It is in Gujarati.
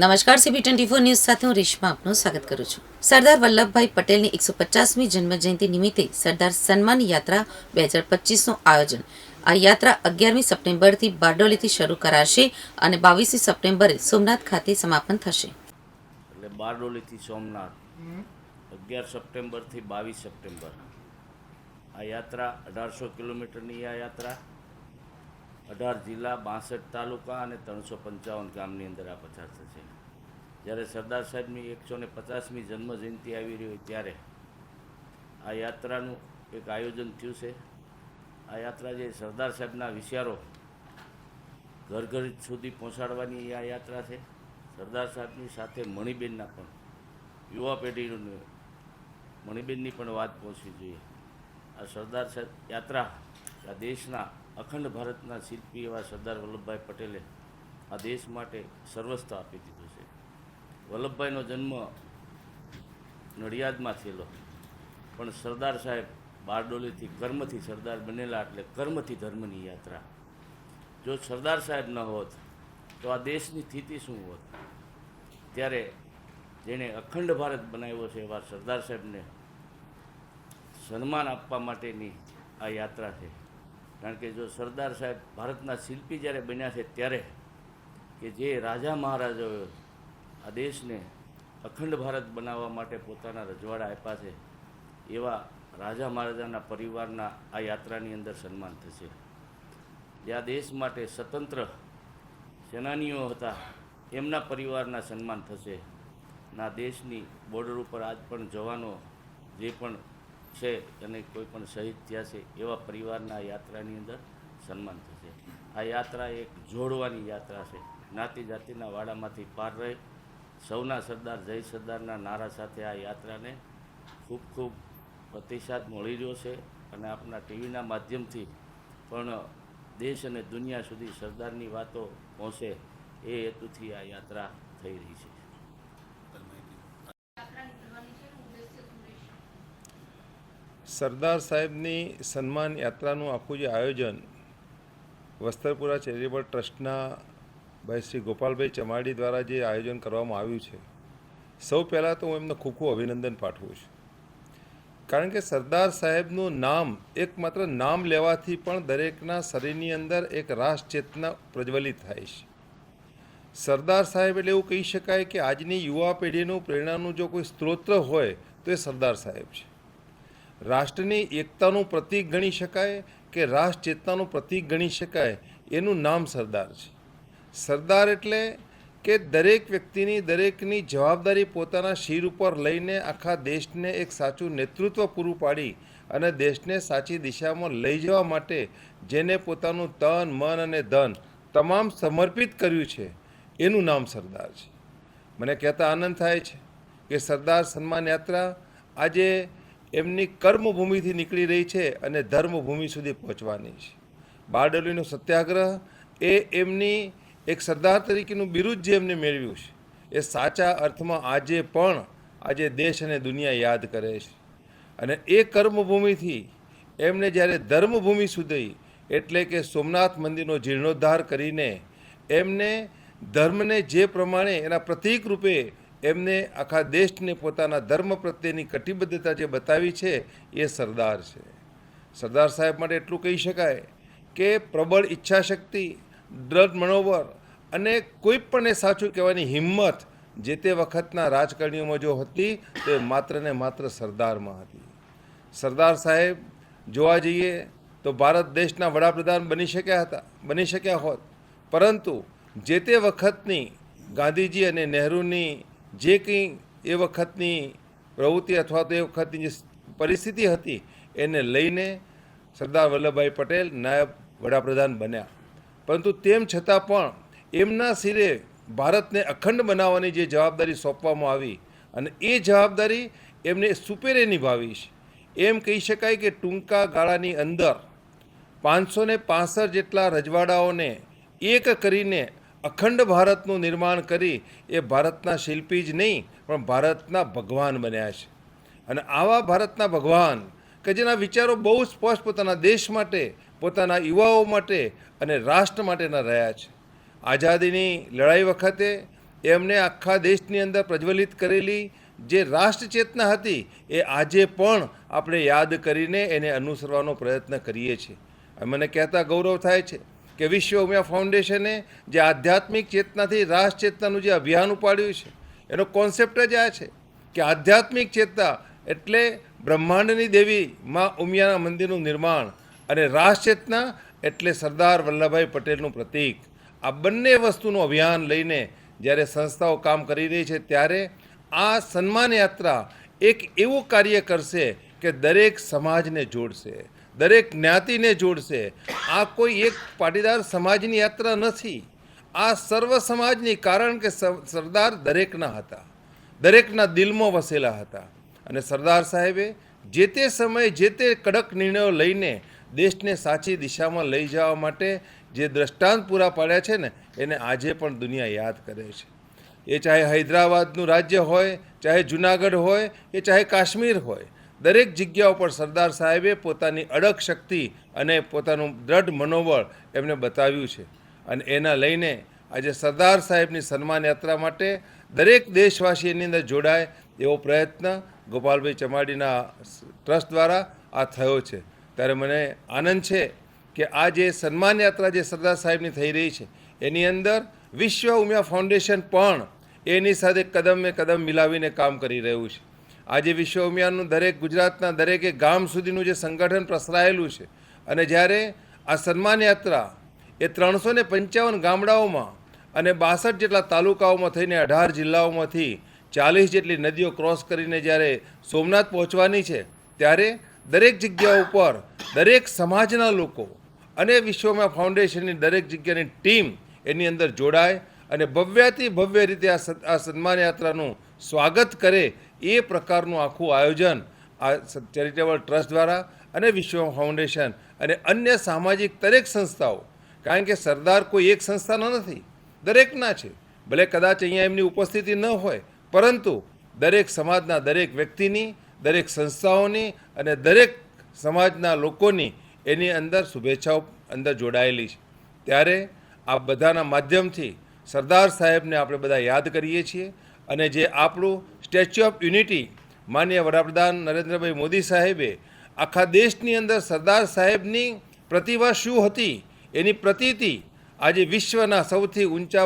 નમસ્કાર સીબી ટ્વેન્ટી ફોર ન્યૂઝ સાથે હું રેશમા આપનું સ્વાગત કરું છું. સરદાર વલ્લભભાઈ પટેલની એકસો પચાસમી જન્મજયંતિ નિમિત્તે સરદાર સન્માન યાત્રા બે હજાર પચીસનું આયોજન. આ યાત્રા અગિયારમી સપ્ટેમ્બરથી બારડોલીથી શરૂ કરાશે અને બાવીસમી સપ્ટેમ્બરે સોમનાથ ખાતે સમાપન થશે. એટલે બારડોલીથી સોમનાથ, અગિયાર સપ્ટેમ્બરથી બાવીસ સપ્ટેમ્બર. આ યાત્રા અઢારસો કિલોમીટરની આ યાત્રા. અઢાર જિલ્લા, બાસઠ તાલુકા અને ત્રણસો પંચાવન ગામની અંદર આ પચાસ થશે જ્યારે સરદાર સાહેબની એકસો ને પચાસમી જન્મજયંતિ આવી રહી હોય ત્યારે આ યાત્રાનું એક આયોજન થયું છે. આ યાત્રા જે સરદાર સાહેબના વિચારો ઘર ઘર સુધી પહોંચાડવાની આ યાત્રા છે. સરદાર સાહેબની સાથે મણિબેનના પણ યુવા પેઢીને મણિબેનની પણ વાત પહોંચવી જોઈએ. આ સરદાર સાહેબ યાત્રા, આ દેશના અખંડ ભારતના શિલ્પી એવા સરદાર વલ્લભભાઈ પટેલે આ દેશ માટે સર્વસ્વ આપી દીધું છે. વલ્લભભાઈનો જન્મ નડિયાદમાં થયેલો. પણ સરદાર સાહેબ બારડોલીથી કર્મથી સરદાર બનેલા એટલે કર્મથી ધર્મની યાત્રા. જો સરદાર સાહેબ ન હોત, તો આ દેશની સ્થિતિ શું હોત? ત્યારે જેણે અખંડ ભારત બનાવ્યો છે એવા સરદાર સાહેબને સન્માન આપવા માટેની આ યાત્રા છે. કારણ કે જો સરદાર સાહેબ ભારતના શિલ્પી જ્યારે બન્યા છે ત્યારે કે જે રાજા મહારાજાઓએ આ દેશને અખંડ ભારત બનાવવા માટે પોતાના રજવાડા આપ્યા છે, એવા રાજા મહારાજાના પરિવારના આ યાત્રાની અંદર સન્માન થશે. જે આ દેશ માટે સ્વતંત્ર સેનાનીઓ હતા, એમના પરિવારના સન્માન થશે. ના દેશની બોર્ડર ઉપર આજ પણ જવાનો જે પણ છે અને કોઈ પણ શહીદ થયા છે, એવા પરિવારના યાત્રાની અંદર સન્માન થશે. આ યાત્રા એક જોડવાની યાત્રા છે. જ્ઞાતિ જાતિના વાડામાંથી પાર રહે સૌના સરદાર, જય સરદારના નારા સાથે આ યાત્રાને ખૂબ ખૂબ પ્રતિસાદ મળી રહ્યો છે અને આપણા ટીવીના માધ્યમથી પણ દેશ અને દુનિયા સુધી સરદારની વાતો પહોંચે એ હેતુથી આ યાત્રા થઈ રહી છે. સરદાર સાહેબની સન્માન યાત્રાનું આખું જે આયોજન વસ્ત્રપુરા ચેરિટેબલ ટ્રસ્ટના ભાઈ શ્રી ગોપાલભાઈ ચમાડી દ્વારા જે આયોજન કરવામાં આવ્યું છે, સૌ પહેલાં તો હું એમને ખૂબ ખૂબ અભિનંદન પાઠવું છું. કારણ કે સરદાર સાહેબનું નામ, એકમાત્ર નામ લેવાથી પણ દરેકના શરીરની અંદર એક ચેતના પ્રજ્વલિત થાય છે. સરદાર સાહેબ એટલે એવું કહી શકાય કે આજની યુવા પેઢીનું પ્રેરણાનું જો કોઈ સ્ત્રોત હોય, તો એ સરદાર સાહેબ છે. રાષ્ટ્રની એકતાનું પ્રતીક ગણી શકાય કે રાષ્ટ્ર ચેતનાનું પ્રતીક ગણી શકાય, એનું નામ સરદાર છે. સરદાર એટલે કે દરેક વ્યક્તિની, દરેકની જવાબદારી પોતાના શિર ઉપર લઈને આખા દેશને એક સાચું નેતૃત્વ પૂરું પાડી અને દેશને સાચી દિશામાં લઈ જવા માટે જેને પોતાનું તન, મન અને ધન તમામ સમર્પિત કર્યું છે, એનું નામ સરદાર છે. મને કહેતા આનંદ થાય છે કે સરદાર સન્માન યાત્રા આજે એમની કર્મભૂમિથી નીકળી રહી છે અને ધર્મભૂમિ સુધી પહોંચવાની છે. બારડોલીનો સત્યાગ્રહ એ એમની એક સરદાર તરીકેનું બિરુદ જે એમને મેળવ્યું છે, એ સાચા અર્થમાં આજે પણ આજે દેશ અને દુનિયા યાદ કરે છે. અને એ કર્મભૂમિથી એમણે જ્યારે ધર્મભૂમિ સુધી એટલે કે સોમનાથ મંદિરનો જીર્ણોદ્ધાર કરીને એમને ધર્મને જે પ્રમાણે એના પ્રતીક રૂપે એમને આખા દેશને પોતાના ધર્મ પ્રત્યેની કટિબદ્ધતા જે બતાવી છે, એ સરદાર છે. સરદાર સાહેબ માટે એટલું કહી શકાય કે પ્રબળ ઈચ્છાશક્તિ, દ્રઢ મનોબળ અને કોઈ પણ એ સાચું કહેવાની હિંમત જે તે વખતના રાજકારણીઓમાં જો હતી, તો એ માત્ર ને માત્ર સરદારમાં હતી. સરદાર સાહેબ જોવા જઈએ તો ભારત દેશના વડાપ્રધાન બની શક્યા હતા, બની શક્યા હોત. પરંતુ જે તે વખતની ગાંધીજી અને નહેરુની જે કંઈ એ વખતની પ્રવૃત્તિ અથવા તો એ વખતની જે પરિસ્થિતિ હતી, એને લઈને સરદાર વલ્લભભાઈ પટેલ નાયબ વડાપ્રધાન બન્યા. પરંતુ તેમ છતાં પણ એમના સિરે ભારતને અખંડ બનાવવાની જે જવાબદારી સોંપવામાં આવી અને એ જવાબદારી એમને સુપેરે નિભાવી છે. એમ કહી શકાય કે ટૂંકા ગાળાની અંદર પાંચસો ને જેટલા રજવાડાઓને એક કરીને અખંડ ભારતનું નિર્માણ કરી એ ભારતના શિલ્પી જ નહીં, પણ ભારતના ભગવાન બન્યા છે. અને આવા ભારતના ભગવાન કે જેના વિચારો બહુ સ્પષ્ટ પોતાના દેશ માટે, પોતાના યુવાઓ માટે અને રાષ્ટ્ર માટેના રહ્યા છે. આઝાદીની લડાઈ વખતે એમને આખા દેશની અંદર પ્રજ્વલિત કરેલી જે રાષ્ટ્ર ચેતના હતી, એ આજે પણ આપણે યાદ કરીને એને અનુસરવાનો પ્રયત્ન કરીએ છીએ. મને કહેતા ગૌરવ થાય છે કે વિશ્વ ઉમિયા ફાઉન્ડેશને જે આધ્યાત્મિક ચેતનાથી રાસ ચેતનાનું જે અભિયાન ઉપાડ્યું છે, એનો કોન્સેપ્ટ જ આ છે કે આધ્યાત્મિક ચેતના એટલે બ્રહ્માંડની દેવી માં ઉમિયાના મંદિરનું નિર્માણ અને રાસ ચેતના એટલે સરદાર વલ્લભભાઈ પટેલનું પ્રતીક. આ બંને વસ્તુનું અભિયાન લઈને જ્યારે સંસ્થાઓ કામ કરી રહી છે ત્યારે આ સન્માન યાત્રા એક એવું કાર્ય કરશે કે દરેક સમાજને જોડશે. દરેક જ્ઞાતિને જોડશે. આ કોઈ એક પાટીદાર સમાજની યાત્રા નથી. આ સર્વ સમાજની, કારણ કે સરદાર દરેકના હતા. દરેકના દિલમાં વસેલા હતા. અને સરદાર સાહેબે જે તે સમયે જે તે કડક નિર્ણયો લઈને દેશને સાચી દિશામાં લઈ જવા માટે જે દ્રષ્ટાંત પૂરા પાડ્યા છે ને, એને આજે પણ દુનિયા યાદ કરે છે. એ ચાહે હૈદરાબાદનું રાજ્ય હોય, ચાહે જુનાગઢ હોય કે ચાહે કાશ્મીર હોય દરેક જગ્યા ઉપર સરદાર સાહેબે પોતાની અડગ શક્તિ અને પોતાનું દ્રઢ મનોબળ એમને બતાવ્યું છે. અને એના લઈને આજે સરદાર સાહેબની સન્માન યાત્રા માટે દરેક દેશવાસી એની અંદર જોડાય એવો પ્રયત્ન ગોપાલભાઈ ચમાડીના ટ્રસ્ટ દ્વારા આ થયો છે. ત્યારે મને આનંદ છે કે આ જે સન્માન યાત્રા જે સરદાર સાહેબની થઈ રહી છે, એની અંદર વિશ્વ ઉમિયા ફાઉન્ડેશન પણ એની સાથે કદમે કદમ મિલાવીને કામ કરી રહ્યું છે. આજે વિશ્વ ઉમિયાનું દરેક ગુજરાતના દરેકે ગામ સુધીનું જે સંગઠન પ્રસરાયેલું છે અને જ્યારે આ સન્માન યાત્રા એ ત્રણસો ને પંચાવન ગામડાઓમાં અને બાસઠ જેટલા તાલુકાઓમાં થઈને અઢાર જિલ્લાઓમાંથી ચાલીસ જેટલી નદીઓ ક્રોસ કરીને જ્યારે સોમનાથ પહોંચવાની છે, ત્યારે દરેક જગ્યા ઉપર દરેક સમાજના લોકો અને વિશ્વમાં ફાઉન્ડેશનની દરેક જગ્યાની ટીમ એની અંદર જોડાય અને ભવ્યાથી ભવ્ય રીતે આ સન્માન યાત્રાનું સ્વાગત કરે એ પ્રકારનું આખું આયોજન આ ચેરિટેબલ ટ્રસ્ટ દ્વારા અને વિશ્વ ફાઉન્ડેશન અને અન્ય સામાજિક દરેક સંસ્થાઓ. કારણ કે સરદાર કોઈ એક સંસ્થાનો નથી, દરેકના છે. ભલે કદાચ અહીંયા એમની ઉપસ્થિતિ ન હોય, પરંતુ દરેક સમાજના દરેક વ્યક્તિની, દરેક સંસ્થાઓની અને દરેક સમાજના લોકોની એની અંદર શુભેચ્છાઓ અંદર જોડાયેલી છે. ત્યારે આ બધાના માધ્યમથી સરદાર સાહેબને આપણે બધા યાદ કરીએ છીએ અને જે આપણું સ્ટેચ્યુ ઓફ યુનિટી માન્ય વડાપ્રધાન નરેન્દ્રભાઈ મોદી સાહેબે આખા દેશની અંદર સરદાર સાહેબની પ્રતિભા શું હતી? એની પ્રતીતિ આજે વિશ્વના સૌથી ઊંચા